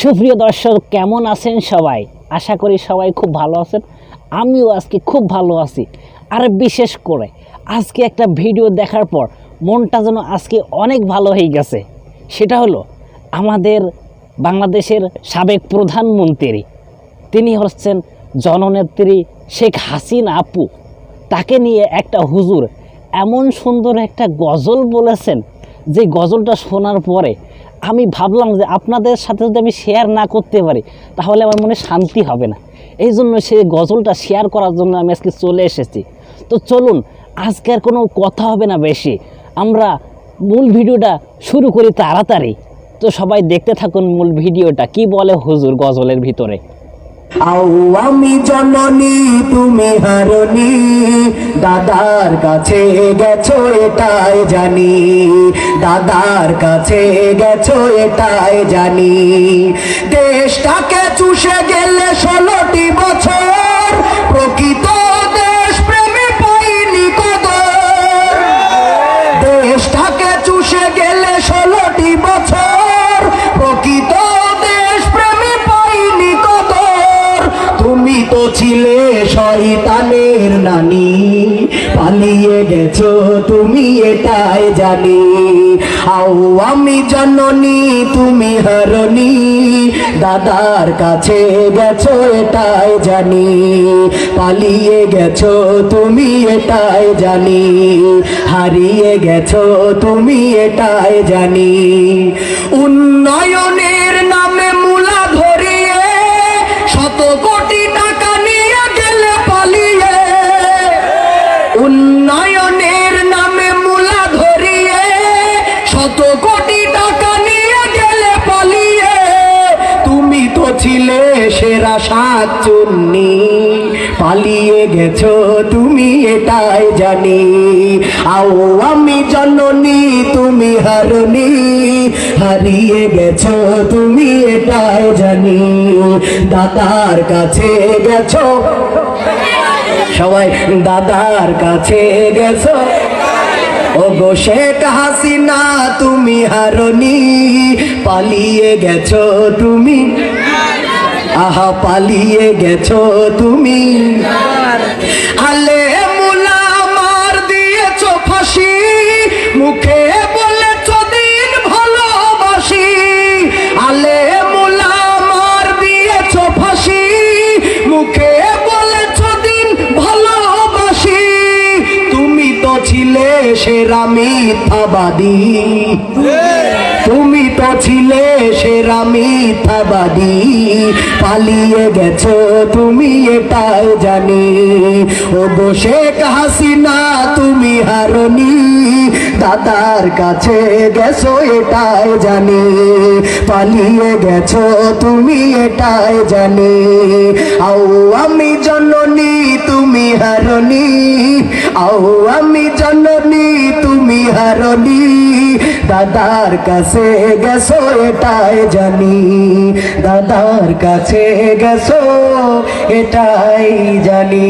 সুপ্রিয় দর্শক, কেমন আছেন সবাই? আশা করি সবাই খুব ভালো আছেন। আমিও আজকে খুব ভালো আছি। আর বিশেষ করে আজকে একটা ভিডিও দেখার পর মনটা যেন আজকে অনেক ভালো হয়ে গেছে। সেটা হলো আমাদের বাংলাদেশের সাবেক প্রধানমন্ত্রী। তিনি হচ্ছেন জননেত্রী শেখ হাসিনা আপু। তাকে নিয়ে একটা হুজুর এমন সুন্দর একটা গজল বলেছেন, যে গজলটা শোনার পরে আমি ভাবলাম যে আপনাদের সাথে যদি আমি শেয়ার না করতে পারি, তাহলে আমার মনে শান্তি হবে না। এই জন্য সে গজলটা শেয়ার করার জন্য আমি আজকে চলে এসেছি। তো চলুন, আজকে আর কোনো কথা হবে না বেশি। আমরা মূল ভিডিওটা শুরু করি তাড়াতাড়ি। তো সবাই দেখতে থাকুন মূল ভিডিওটা, কি বলে হুজুর গজলের ভিতরে। আও আমি জননী, তুমি হারনি। দাদার কাছে গেছো, এটাই জানি। দাদার কাছে গেছো, এটাই জানি। দেশটাকে চুষে গেলে ষোলোটি বছর নানি পালিয়ে গেছো তুমি এটাই জানি। আও আমি জননী, তুমি হারনি দাদার কাছে গেছো এটাই জানি। পালিয়ে গেছো তুমি এটাই জানি। হারিয়ে গেছো তুমি এটাই জানি। উন্নয়নের ছিলে সেরা সাত চুন্নি। পালিয়ে গেছো তুমি এটাই জানি। আও আমি জননী, তুমি হারনি। হারিয়ে গেছো তুমি এটাই জানি। দাদার কাছে গেছো। সবাই, দাদার কাছে গেছো। ও গো শেখ হাসিনা, তুমি হারনি। পালিয়ে গেছো তুমি আহা পালিয়ে গেছো তুমি। আলে মুলা মার দিয়েছ ফাঁসি, মুখে বলেছ দিন ভালোবাসি। আলে মুলা মার দিয়েছ ফাঁসি, মুখে বলেছ দিন ভালোবাসি। তুমি তো ছিলে সেরা মিথ্যাবাদী। তুমি তো ছিলে সেরা মিথ্যাবাদী পালিয়ে গেছো তুমি এটাই জানি। ও শেখ হাসিনা, তুমি হারনি। দাদার কাছে গেছো এটাই জানি। পালিয়ে গেছো তুমি এটাই জানি। আও আমি জননী, তুমি হারনি। আও আমি জননী হারনি দাদার কাছে গেছো এটাই জানি। দাদার কাছে গেছো এটাই জানি।